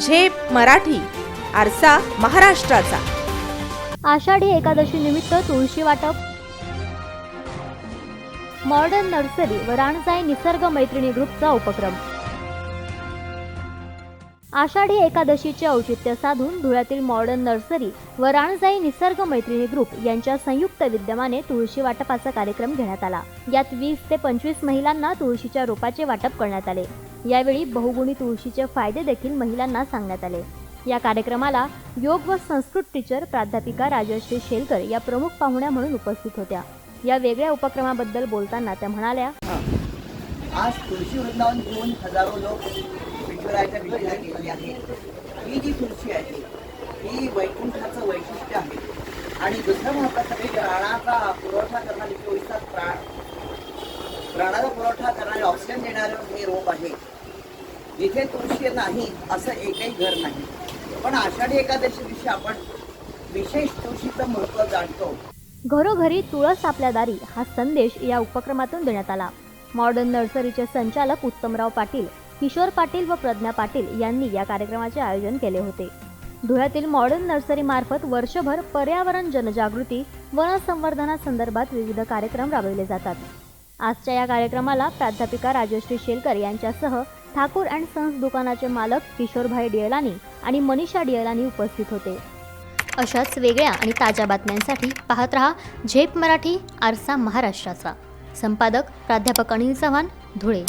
झेप मराठी आरसा महाराष्ट्राचा. आषाढी एकादशी निमित्त तुळशी वाटप. मॉडर्न नर्सरी व राणजाई निसर्ग मैत्रिणी ग्रुपचा उपक्रम. आषाढी एकादशीचे औचित्य साधून धुळ्यातील मॉडर्न नर्सरी व राणजाई निसर्ग मैत्रिणी ग्रुप यांच्या संयुक्त विद्यमाने तुळशी वाटपाचा कार्यक्रम घेण्यात आला. यात वीस ते पंचवीस महिलांना तुळशीच्या रोपाचे वाटप करण्यात आले. यावेळी बहुगुणी तुळशीचे फायदे देखील महिलांना सांगण्यात आले. या कार्यक्रमाला योग व संस्कृत टीचर प्राध्यापिका राजश्री शेलकर या प्रमुख पाहुण्या म्हणून उपस्थित होत्या. या वेगळ्या उपक्रमाबद्दल बोलताना त्या म्हणाल्या आज तुळशी वृंदावन घेऊन हजारो लोक ईश्वराच्या भेटीला गेलेले आहे. ही जी तुळशी आहे ही वैकुंठाचं वैशिष्ट्य आहे. आणि दुसरं महत्वाचं म्हणजे प्राणाचा पुरवठा करणारी चोवीस प्राण प्राणाचा पुरवठा करणारे ऑक्सिजन देणारं हे रोप आहे. जिथे तुळशी नाही असं एकही घर नाही. पण आषाढी एकादशी दिवशी आपण विशेष तुळशीचं महत्त्व जाणतो. घरोघरी तुळस आपल्या दारी हा संदेश या उपक्रमातून देण्यात आला. मॉडर्न नर्सरीचे संचालक उत्तमराव पाटील किशोर पाटील व प्रज्ञा पाटील यांनी या कार्यक्रमाचे आयोजन केले होते. धुळ्यातील मॉडर्न नर्सरी मार्फत वर्षभर पर्यावरण जनजागृती वनसंवर्धनासंदर्भात विविध कार्यक्रम राबविले जातात. आजच्या या कार्यक्रमाला प्राध्यापिका राजश्री शेलकर यांच्यासह ठाकूर अँड सन्स दुकानाचे मालक किशोरभाई डियलानी आणि मनीषा डियलानी उपस्थित होते. अशाच वेगळ्या आणि ताज्या बातम्यांसाठी पाहत रहा झेप मराठी आरसा महाराष्ट्राचा. संपादक प्राध्यापक अनिल चव्हाण धुळे.